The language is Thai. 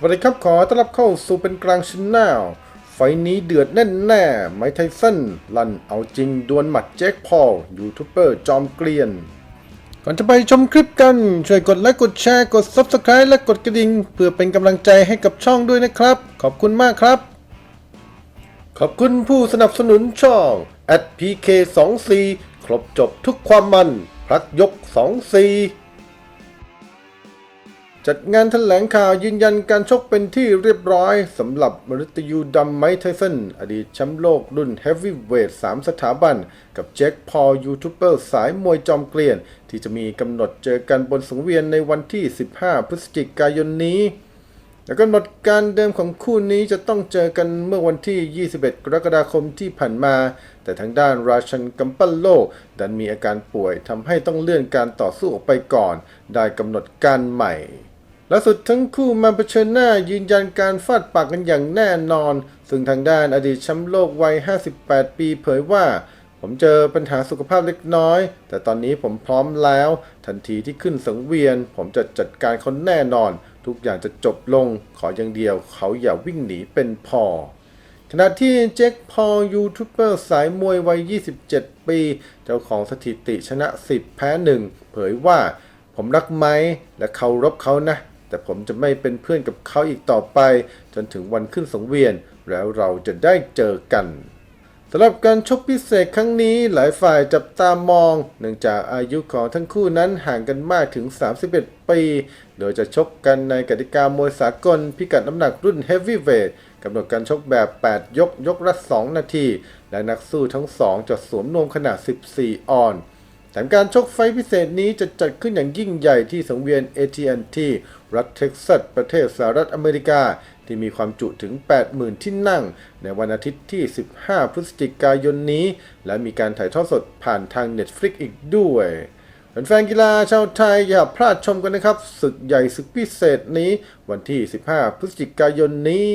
สวัสดีครับขอต้อนรับเข้าสู่เป็นกลางชแนลไฟนี้เดือดแน่แน่ไมค์ไทสันลันเอาจริงดวลหมัดแจ็คพอลยูทูบเบอร์จอมเกลียน ก่อนจะไปชมคลิปกัน ช่วยกดไลค์กดแชร์กด Subscribe และกดกระดิ่งเพื่อเป็นกำลังใจให้กับช่องด้วยนะครับ ขอบคุณมากครับ ขอบคุณผู้สนับสนุนช่อง @pk24 ครบจบทุกความมันพลักยก24 จัดงานแถลงข่าวยืนยันการชกเป็นที่เรียบร้อยสำหรับมฤตยูดำไมไทสันอดีตแชมป์โลกรุ่นเฮฟวีเวท3สถาบัน กับแจ็คพอลยูทูบเบอร์สายมวยจอมเกลียน ที่จะมีกำหนดเจอกันบนสังเวียนในวันที่ 15 พฤศจิกายนนี้และกำหนดการเดิมของคู่นี้จะต้องเจอกันเมื่อวันที่ 21 กรกฎาคมที่ผ่านมา แต่ทางด้านราชันกัมปัลโล ดันมีอาการป่วยทำให้ต้องเลื่อนการต่อสู้ออกไปก่อน ได้กำหนดการใหม่ ล่าสุดทั้งคู่มาเผชิญหน้ายืนยันการฟาดปากกันอย่างแน่นอน ซึ่งทางด้านอดีตแชมป์โลกวัย 58 ปีเผยว่า ผมเจอปัญหาสุขภาพเล็กน้อย แต่ตอนนี้ผมพร้อมแล้ว ทันทีที่ขึ้นสังเวียน ผมจะจัดการเขาแน่นอน ทุกอย่างจะจบลง ขออย่างเดียว เขาอย่าวิ่งหนีเป็นพอขณะที่เจ็คพอลยูทูบเบอร์สายมวยวัย 27 ปี เจ้าของสถิติชนะ 10 แพ้ 1 เผยว่า ผมรักไม้และเคารพเขานะ แต่ผมจะไม่เป็นเพื่อนกับเขาอีกต่อไป จนถึงวันขึ้นสังเวียน แล้วเราจะได้เจอกันสำหรับการชกพิเศษครั้งนี้หลายฝ่ายจับตามอง เนื่องจากอายุของทั้งคู่นั้นห่างกันมากถึง 31 ปี โดยจะชกกันในกติกามวยสากล พิกัดน้ำหนักรุ่นเฮฟวีเวทกำหนดการชกแบบ 8 ยกยกละ 2 นาที และนักสู้ทั้งสองจะสวมนวมขนาด 14 ออนแถ มการชกไฟพิเศษนี้จะจัดขึ้นอย่างยิ่งใหญ่ที่สังเวียน AT&T รัฐเท็กซัส ประเทศสหรัฐอเมริกา ที่มีความจุถึง 80,000 ที่นั่ง ในวันอาทิตย์ที่ 15 พฤศจิกายนนี้ และมีการถ่ายทอดสดผ่านทาง Netflix อีกด้วยแฟนกีฬาชาวไทยอย่าพลาดชมกันนะครับ ศึกใหญ่ศึกพิเศษนี้ วันที่ 15 พฤศจิกายนนี้